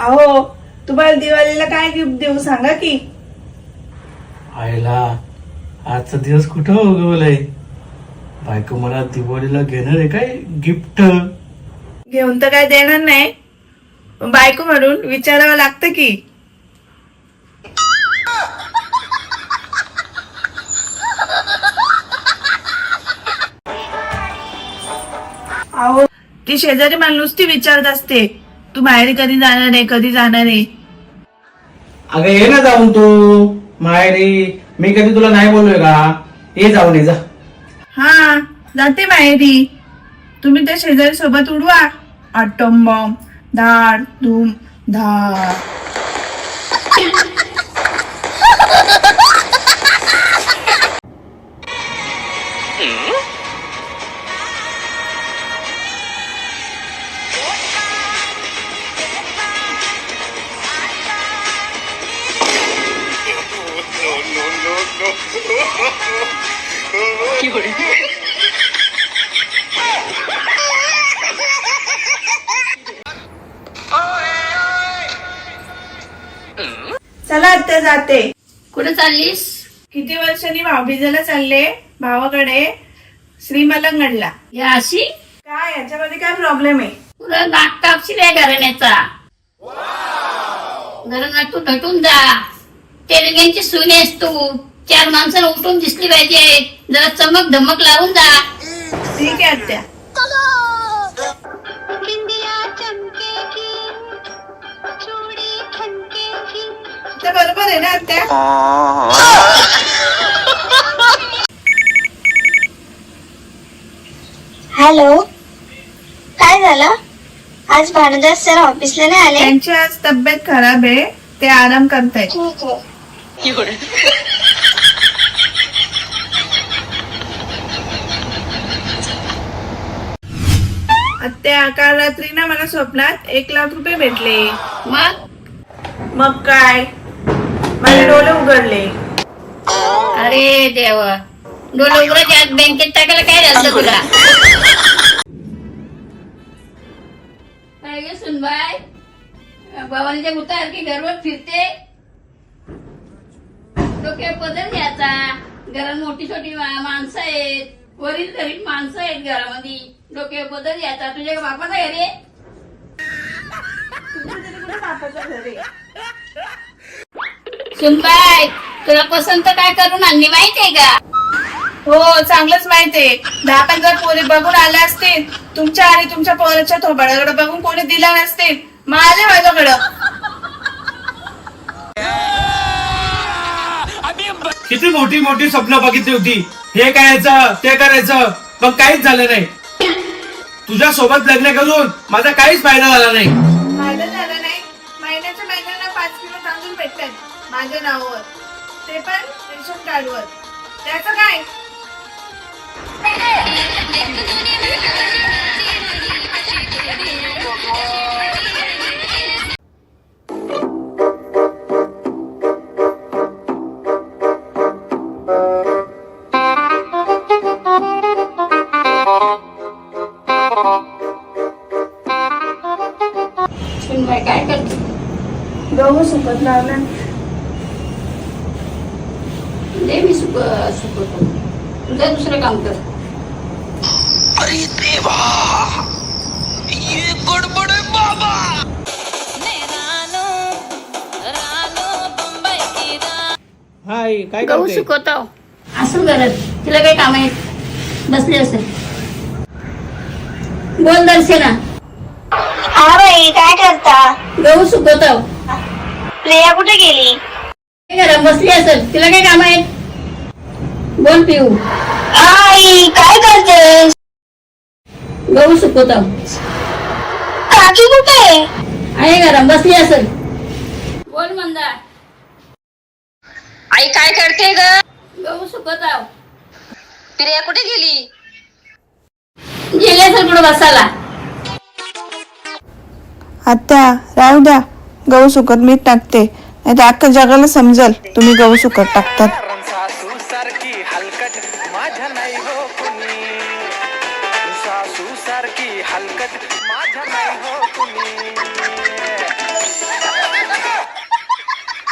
अहो तुम्हाला दिवाळीला काय गिफ्ट देऊ सांगा की? आईला आजचा दिवस कुठं उगवलाय? बायको मला दिवाळीला घेणार आहे काय गिफ्ट घेऊन तर काय देणार नाही. बायको म्हणून विचारावं लागतं की. अहो ती शेजारी मला नुसती विचारत असते. तू बाहेर कधी जाणार आहे कधी जाणार आहे अगं ये ना जाऊन तू माहेरी. मी कधी तुला नाही बोललोय का? ये जाऊन ये जा. हा जाते माहेरी. तुम्ही त्या शेजारी सोबत उडवा. आटम बॉम्ब धाड धूम धाड. चला आता जाते. कुठे चाललीस? किती वर्षांनी भाऊबीजेला चालले भावाकडे? श्रीमलंगडला या अशी? काय याच्यामध्ये काय प्रॉब्लेम आहे? पुरा नाक कापशील या घराण्याचा. घरात तू नटून जा. तेलग्यांची सुने आहेस तू. चार माणसाला उठून दिसली पाहिजे. जरा चमक धमक लावून जा. ठीक आहे आत्या. तर बरोबर आहे ना आत्या? हॅलो. काय झालं? आज भानुदास सर ऑफिसला नाही आले? त्यांची आज तब्येत खराब आहे. ते आराम करतायत. ठीक आहे. आत्या काल रात्री ना मला स्वप्नात एक लाख रुपये भेटले. मग? मग काय? माझे डोळे उघडले. अरे देवा. डोळे उघडायचे आज बँकेत टाकायला काय झालं तुला? काय गे सुनबाय बाबांच्या घरवर फिरते. डोक्यावर पदर घ्यायचा. घरात मोठी छोटी माणसं आहेत. वरील गरीब माणसं आहेत घरामध्ये. डोक्यावर पदर घ्यायचा तुझ्या बापाचा घरी आहे? सुनबाय तुला पसंत काय करून आणली माहितीये का? हो चांगलंच माहितीये. दहा पंधरा पोरी बघून आल्या असतील. तुमच्या आणि तुमच्या पोराच्या थोबाडाकडे बघून कोणी दिला नसतील. मग आले माझ्याकडं. किती मोठी मोठी स्वप्न बघितली होती. हे करायचं ते करायचं पण काहीच झालं नाही तुझ्या सोबत लग्न करून माझा काहीच फायदा झाला नाही फायदा झाला नाही महिन्याच्या महिन्याला पाच किलो तांदूळ भेटतात माझ्या नावावर ते पण रेशन कार्डवर त्याचं काय गहू सुकत लावला. दे मी सुक सुकवतो. तुझं दुसरं काम कर. हाय काय गहू करते? सुकवतो. असं करत. तिला काय काम आहे बसली असेल. बोल दर्शना. हा बाई काय करता? गहू सुकवतो. प्रिया कुठे गेली? घरात बसली असेल? तिला काय काम आहे बोल पिऊ. आई काय करते गहू सुकवतो. काकी कुठे? आहे घरात बसली असेल. बोल मंदा. आई काय करते ग? गहू सुकवतो. प्रिया कुठे गेली? गेली असेल कुठं बसायला. आत्या राहू द्या. गहू सुकत मीठ टाकते. नाही तर अख्खं जगाला समजल तुम्ही गहू सुकत टाकतात. माझ्या नाही हो तुम्ही